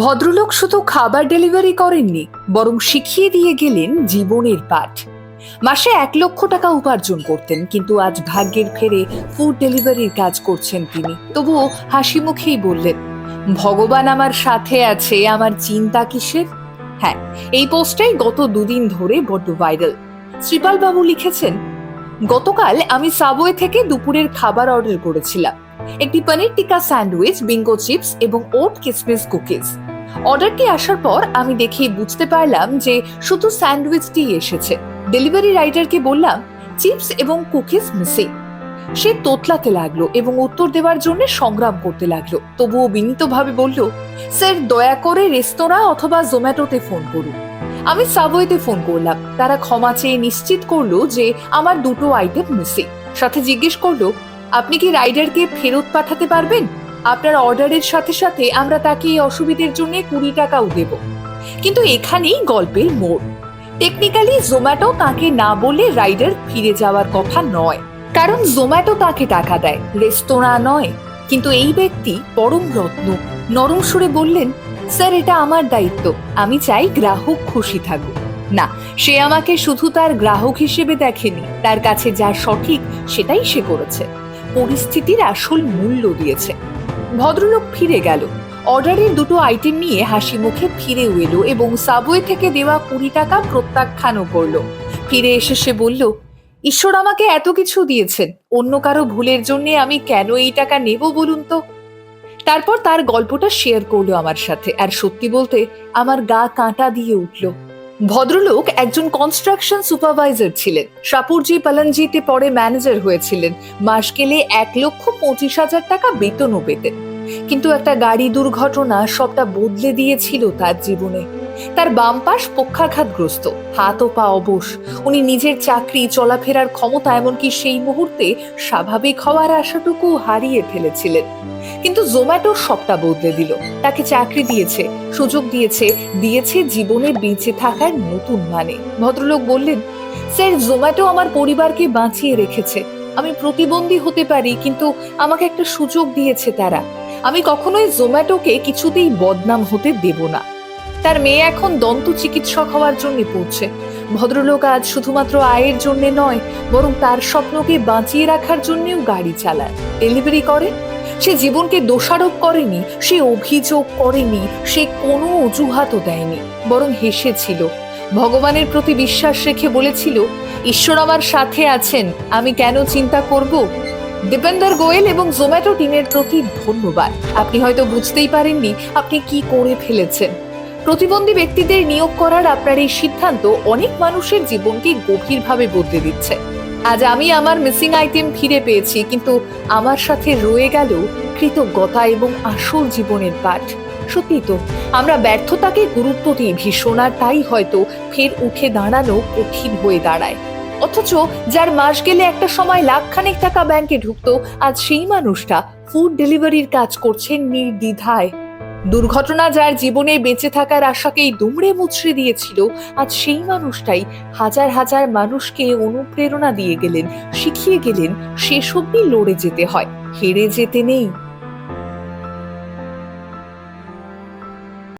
ভদ্রলোক শুধু খাবার ডেলিভারি করেননি, বরং শিখিয়ে দিয়ে গেলেন জীবনের পাঠ। মাসে এক লক্ষ টাকা উপার্জন করতেন, কিন্তু আজ ভাগ্যের ফেরে ফুড ডেলিভারির কাজ করছেন তিনি। তবুও হাসি মুখেই বললেন, ভগবান আমার সাথে আছে, আমার চিন্তা কিসের? হ্যাঁ এই পোস্টটাই গত দুদিন ধরে বড্ড ভাইরাল। শ্রীপাল বাবু লিখেছেন, গতকাল আমি সাবওয়ে থেকে দুপুরের খাবার অর্ডার করেছিলাম। একটি paneer tikka sandwich Bingo chips এবং ওট কিসমিস কুকিজ অর্ডারটি আসার পর আমি দেখেই বুঝতে পারলাম যে শুধু স্যান্ডউইচটি এসেছে। ডেলিভারি রাইডারকে বললাম, চিপস এবং কুকিজ মিসিং। সে তোতলাতে লাগল এবং উত্তর দেওয়ার জন্য সংগ্রাম করতে লাগল। তবুও বিনীতভাবে বলল, স্যার, দয়া করে রেস্তোরাঁ অথবা জোম্যাটোতে ফোন করুন। আমি সাবওয়েতে ফোন করলাম। তারা ক্ষমা চেয়ে নিশ্চিত করল যে আমার দুটো আইটেম মিসিং। সাথে জিজ্ঞেস করল আপনি কি রাইডারকে ফেরত পাঠাতে পারবেন? আপনার অর্ডারের সাথে সাথে আমরা তাকে এই অসুবিধের জন্য কুড়ি টাকাও দেব। কিন্তু এখানেই গল্পের মোড়। টেকনিক্যালি জোম্যাটো তাকে না বলে রাইডার ফিরে যাওয়ার কথা নয়। কারণ জোম্যাটো তাকে টাকা দেয়, রেস্তোরাঁ নয়। কিন্তু এই ব্যক্তি পরম রত্ন। নরম সুরে বললেন, স্যার, এটা আমার দায়িত্ব। আমি চাই গ্রাহক খুশি থাকুক। না, সে আমাকে শুধু তার গ্রাহক হিসেবে দেখেনি। তার কাছে যা সঠিক সেটাই সে করেছে। পরিস্থিতির আসল মূল্য দিয়েছে। ভদ্রলোক ফিরে গেল। অর্ডারের দুটো আইটেম নিয়ে হাসি মুখে ফিরে এলো এবং সাবওয়ে থেকে দেওয়া কুড়ি টাকা প্রত্যাখ্যানও করল। ফিরে এসে সে বলল, ঈশ্বর আমাকে এত কিছু দিয়েছেন। অন্য কারও ভুলের জন্য আমি কেন এই টাকা নেব বলুন তো? তারপর তার গল্পটা শেয়ার করল আমার সাথে। আর সত্যি বলতে, আমার গা কাঁটা দিয়ে উঠল। ভদ্রলোক একজন কনস্ট্রাকশন সুপারভাইজার ছিলেন। সাপুরজি পালনজিতে পরে ম্যানেজার হয়েছিলেন। মাস গেলে এক লক্ষ পঁচিশ হাজার টাকা বেতনও পেতেন। কিন্তু একটা গাড়ি দুর্ঘটনা সবটা বদলে দিয়েছিল তার জীবনে। তার বাম পাশ পক্ষাঘাতগ্রস্ত। হাত ও পা অবশ। উনি নিজের চাকরি, চলাফেরার ক্ষমতা এমনকি সেই মুহূর্তে স্বাভাবিক হওয়ার আশাটুকু হারিয়ে ফেলেছিলেন। কিন্তু জোম্যাটো সবটা বদলে দিল। তাকে চাকরি দিয়েছে, সুযোগ দিয়েছে দিয়েছে জীবনে বেঁচে থাকার নতুন মানে। ভদ্রলোক বললেন, স্যার, জোম্যাটো আমার পরিবারকে বাঁচিয়ে রেখেছে। আমি প্রতিবন্ধী হতে পারি, কিন্তু আমাকে একটা সুযোগ দিয়েছে তারা। আমি কখনোই জোম্যাটোকে কিছুতেই বদনাম হতে দেব না। তার মেয়ে এখন দন্ত চিকিৎসক হওয়ার জন্য পড়ছে। ভদ্রলোক আজ শুধুমাত্র আয়ের জন্য নয়, বরং তার স্বপ্নকে বাঁচিয়ে রাখার জন্যও গাড়ি চালায়। ডেলিভারি করে? সে জীবনকে দোষারোপ করেনি, সে অভিযোগ করেনি, সে কোনো অজুহাতও দেয়নি, বরং হেসেছিল। ভগবানের প্রতি বিশ্বাস রেখে বলেছিল, ঈশ্বর আমার সাথে আছেন, আমি কেন চিন্তা করব? দীপেন্দর গোয়েল এবং জোম্যাটো টিমের প্রতি ধন্যবাদ। আপনি হয়তো বুঝতেই পারেননি, আপনি কি করে ফেলেছেন। প্রতিবন্ধী ব্যক্তিদের নিয়োগ করার আপনার এই সিদ্ধান্ত অনেক মানুষের জীবনকে গভীরভাবে বদলে দিচ্ছে। আজ আমি আমার মিসিং আইটেম ফিরে পেয়েছি, কিন্তু আমার সাথে রয়ে গেল কৃতজ্ঞতা এবং আসল জীবনের পাঠ। সত্যি তো, আমরা ব্যর্থতাকে গুরুত্ব দিই ভীষণ, আর তাই হয়তো ফের উঠে দাঁড়ানো কঠিন হয়ে দাঁড়ায়। অথচ যার মাস গেলে একটা সময় লাখখানেক টাকা ব্যাংকে ঢুকতো, আজ সেই মানুষটা ফুড ডেলিভারির কাজ করছেন নির্দ্বিধায়। দুর্ঘটনা যার জীবনে বেঁচে থাকার আশাকেই দুমড়ে মুচড়ে দিয়েছিল, আজ সেই মানুষটাই হাজার হাজার মানুষকে অনুপ্রেরণা দিয়ে গেলেন, শিখিয়ে গেলেন সেসব নিয়ে লড়ে যেতে হয়। হেরে যেতে নেই।